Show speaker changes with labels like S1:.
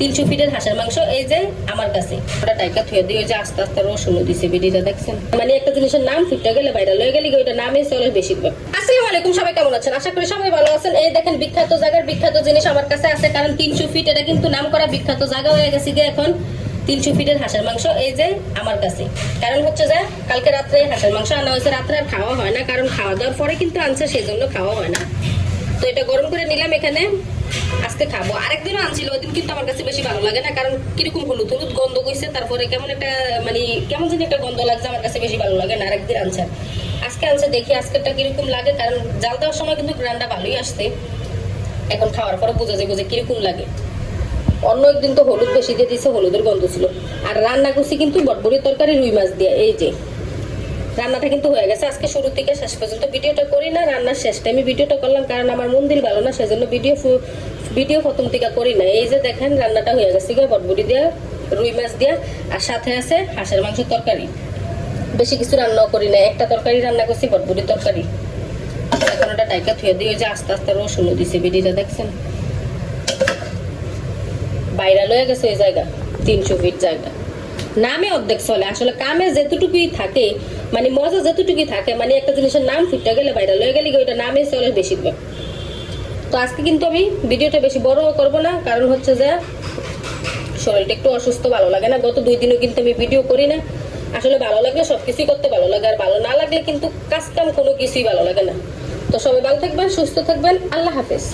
S1: তিনশো ফিটের হাঁসের মাংস, এই যে আমার কাছে। ওটা টাইকা থুয়ে দিয়ে ওই যে আস্তে আস্তে রসুন দিছে, বিডিটা দেখছেন? মানে একটা জিনিসের নাম ফিটটা গেলে বাইরে হয়ে গেলে ওইটা নামে চলে বেশিরভাগ। আসসালামু আলাইকুম, সবাই কেমন আছেন? আশা করি সবাই ভালো আছেন। এই দেখেন বিখ্যাত জায়গার বিখ্যাত জিনিস আমার কাছে আছে, কারণ তিনশো ফিট এটা কিন্তু নাম করা বিখ্যাত জায়গা হয়ে গেছে গিয়ে এখন তিনশো ফিটের হাঁসের মাংস, এই যে আমার কাছে। কারণ হচ্ছে যে, কালকে রাত্রে হাঁসের মাংস আনা হয়েছে, রাত্রে আর খাওয়া হয় না, কারণ খাওয়া দাওয়ার পরে কিন্তু আনছে সেই জন্য খাওয়া হয় না। তো এটা গরম করে নিলাম এখানে। আজকে খাব। আরেকদিনও আনছিল, ওই দিন কিন্তু আমার কাছে বেশি ভালো লাগে না, কারণ কীরকম হলুদ হলুদ গন্ধ কইছে, তারপরে কেমন একটা মানে কেমন যেন একটা গন্ধ লাগছে, আমার কাছে বেশি ভালো লাগে না, আরেকদিন আনছে। আজকে আনছে, দেখি আজকেরটা কীরকম লাগে, কারণ জাল দেওয়ার সময় কিন্তু গ্রানটা ভালোই আসছে। এখন খাওয়ার পরে বোঝা যায় যে কীরকম লাগে। অন্য একদিন তো হলুদ বেশি দিয়ে দিছে, হলুদের গন্ধ ছিল। আর রান্না করছি কিন্তু বটবড়ি তরকারি রুই মাছ দিয়ে, এই যে। রান্নাটা কিন্তু হয়ে গেছে। আজকে শুরু থেকে শেষ পর্যন্ত ভিডিওটা করি না রান্নার শেষ আমি ভিডিওটা করলাম কারণ আমার মন্দির ভালো না, সেজন্য ভিডিও ভিডিও প্রথম থেকে করি না। এই যে দেখেন রান্নাটা হয়ে গেছে গিয়ে, বটবড়ি দিয়ে, রুই মাছ দিয়ে, আর সাথে আছে হাঁসের মাংসের তরকারি। বেশি কিছু রান্নাও করি না। একটা তরকারি রান্না করছি বটবড়ি তরকারি। এখন ওটা টাইকা থুয়ে দিয়ে যে আস্তে আস্তে রসুন দিছে ভিডিওটা দেখছেন? বাইরে লয়ে গেছে ওই জায়গা, তিনশো ফিট জায়গা। নামে অর্ধেক চলে। আসলে কামে যেতটুকুই থাকে মানে মজা যেতটুকুই থাকে মানে একটা জিনিসের নাম ফিটটা গেলে বাইরে লয়ে গেলে ওইটা নামে চলে বেশিরভাগ তো আজকে কিন্তু আমি ভিডিওটা বেশি বড় করব না, কারণ হচ্ছে যে শরীরটা একটু অসুস্থ, ভালো লাগে না। গত দুই দিনও কিন্তু আমি ভিডিও করি না। আসলে ভালো লাগলে সবকিছুই করতে ভালো লাগে, আর ভালো না লাগলে কিন্তু কাজ কাম কোনো কিছুই ভালো লাগে না। তো সবাই ভালো থাকবেন, সুস্থ থাকবেন, আল্লাহ হাফেজ।